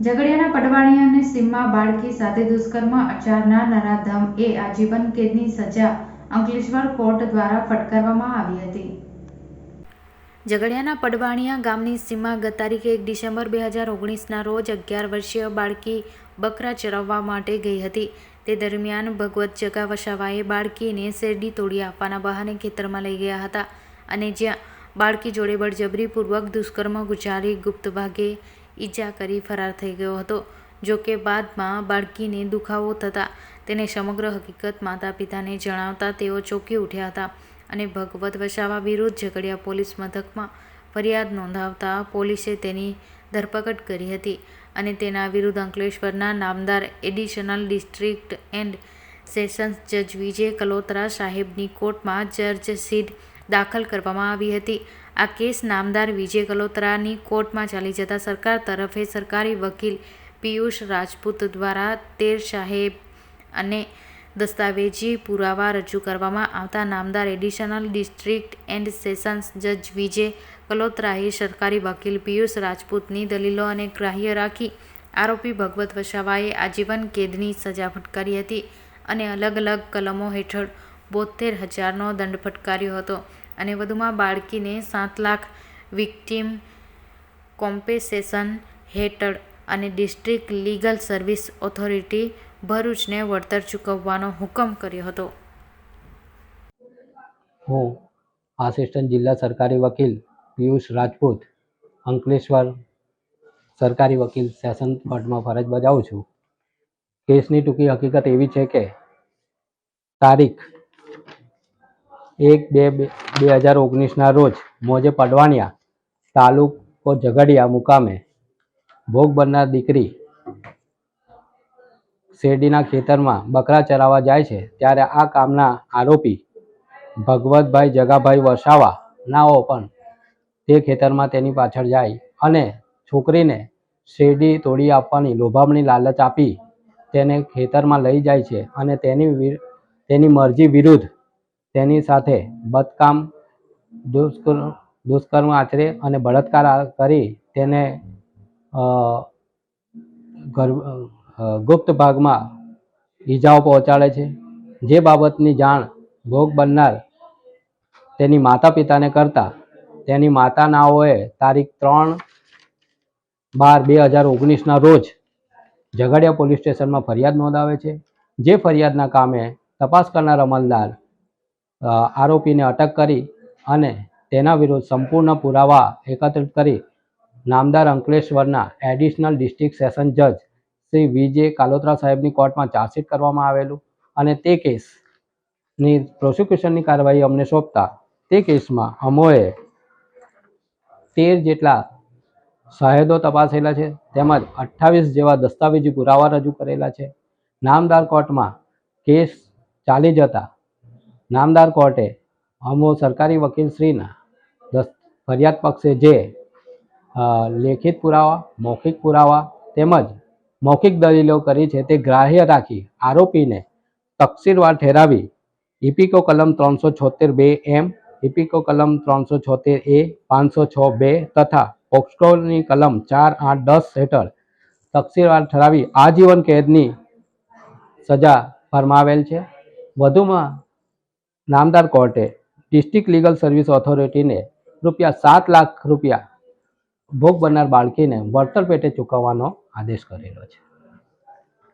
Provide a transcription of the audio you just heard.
ઝઘડિયાના પટવાણિયાની સીમમાં બાળકી સાથે દુષ્કર્મ આચરનાર નરાધમ એ આજીવન કેદની સજા અંકલેશ્વર કોર્ટ દ્વારા ફટકારવામાં આવી હતી. ઝઘડિયાના પડવાણિયા ગામની સીમા ગત તારીખે એક ડિસેમ્બર બે હજાર ઓગણીસના રોજ અગિયાર વર્ષીય બાળકી બકરા ચરાવવા માટે ગઈ હતી. તે દરમિયાન ભગવત જગા વસાવાએ બાળકીને શેરડી તોડી આપવાના બહાને ખેતરમાં લઈ ગયા હતા અને જ્યાં બાળકી જોડે બળજબરીપૂર્વક દુષ્કર્મ ગુજારી ગુપ્ત ભાગે ઈજા કરી ફરાર થઈ ગયો હતો. જો કે બાદમાં બાળકીને દુખાવો થતાં તેને સમગ્ર હકીકત માતા પિતાને જણાવતા તેઓ ચોંકી ઉઠ્યા હતા અને ભગવત વસાવા વિરુદ્ધ ઝઘડિયા પોલીસ મથકમાં ફરિયાદ નોંધાવતા પોલીસે તેની ધરપકડ કરી હતી અને તેના વિરુદ્ધ અંકલેશ્વરના નામદાર એડિશનલ ડિસ્ટ્રિક્ટ એન્ડ સેશન્સ જજ વિજય કલોત્રા સાહેબની કોર્ટમાં ચાર્જશીટ દાખલ કરવામાં આવી હતી. આ કેસ નામદાર વિજય કલોત્રાની કોર્ટમાં ચાલી જતા સરકાર તરફે સરકારી વકીલ પિયુષ રાજપૂત દ્વારા તેર સાહેબ અને દસ્તાવેજી પુરાવા રજૂ કરવામાં આવતા નામદાર એડિશનલ ડિસ્ટ્રિક્ટ એન્ડ સેશન્સ જજ વિજય કલોત્રાએ સરકારી વકીલ પિયુષ રાજપૂતની દલીલો અને ગ્રાહ્ય રાખી આરોપી ભગવત વસાવાએ આજીવન કેદની સજા ફટકારી હતી અને અલગ અલગ કલમો હેઠળ બોતેર હજારનો દંડ ફટકાર્યો હતો. અને વધુમાં બાળકીને સાત લાખ વિક્ટીમ કોમ્પેસેશન હેઠળ અને ડિસ્ટ્રિક્ટ લીગલ સર્વિસ ઓથોરિટી ભરૂચને વળતર ચૂકવવાનો હુકમ કર્યો હતો. હું આસિસ્ટન્ટ જિલ્લા સરકારી વકીલ પિયુષ રાજપૂત, અંકલેશ્વર સરકારી વકીલ સેશન કોર્ટમાં ફરજ બજાવું છું. કેસની ટૂંકી હકીકત એવી છે કે તારીખ એક બે બે હજાર ઓગણીસના રોજ મોજે પડવાણિયા તાલુકો ઝઘડિયા મુકામે ભોગ બનનાર દીકરી શેરડીના ખેતરમાં બકરા ચરાવવા જાય છે, ત્યારે આ કામના આરોપી ભગવતભાઈ જગાભાઈ વસાવા નાઓ પણ તે ખેતરમાં તેની પાછળ જાય અને છોકરીને શેરડી તોડી આપવાની લોભામણી લાલચ આપી તેને ખેતરમાં લઈ જાય છે અને તેની તેની મરજી વિરુદ્ધ તેની સાથે બદકામ દુષ્કર્મ દુષ્કર્મ આચરે અને બળાત્કાર કરી તેને ગુપ્ત ભાગમાં ઈજાઓ પહોંચાડે છે. જે બાબતની જાણ ભોગ બનનાર તેની માતા પિતાને કરતા તેની માતાનાઓએ તારીખ ત્રણ બાર બે હજાર ઓગણીસના રોજ ઝઘડિયા પોલીસ સ્ટેશનમાં ફરિયાદ નોંધાવે છે. જે ફરિયાદના કામે તપાસ કરનાર અમલદાર આરોપીને અટક કરી અને તેના વિરુદ્ધ સંપૂર્ણ પુરાવા એકત્રિત કરી નામદાર અંકલેશ્વરના એડિશનલ ડિસ્ટ્રિક્ટ સેશન જજ શ્રી વિજે કાલોત્રા સાહેબની કોર્ટમાં ચાર્જશીટ કરવામાં આવેલું અને તે કેસની પ્રોસિક્યુશનની કાર્યવાહી અમને સોંપતા તે કેસમાં અમોએ તેર જેટલા શહેદો તપાસેલા છે, તેમજ અઠ્ઠાવીસ જેવા દસ્તાવેજી પુરાવા રજૂ કરેલા છે. નામદાર કોર્ટમાં કેસ ચાલી જતા નામદાર કોર્ટે અમો સરકારી વકીલશ્રીના દસ ફરિયાદ પક્ષે જે લેખિત પુરાવા, મૌખિક પુરાવા તેમજ મૌખિક દલીલો કરી છે તે ગ્રાહ્ય રાખી આરોપીને તકસીરવાર ઠેરાવી ઇપિકો કલમ ત્રણસો છોતેર બે એમ ઇપિકો કલમ ત્રણસો છોતેર એ, પાંચસો છ બે તથા પોક્સકોની કલમ ચાર આઠ દસ હેઠળ તકસીરવાર ઠરાવી આજીવન કેદની સજા ફરમાવેલ છે. વધુમાં નામદાર કોર્ટે ડિસ્ટ્રિક્ટ લીગલ સર્વિસ ઓથોરિટીને રૂપિયા સાત લાખ રૂપિયા ભોગ બનનાર બાળકીને વળતર પેટે ચૂકવવાનો આદેશ કરેલો છે.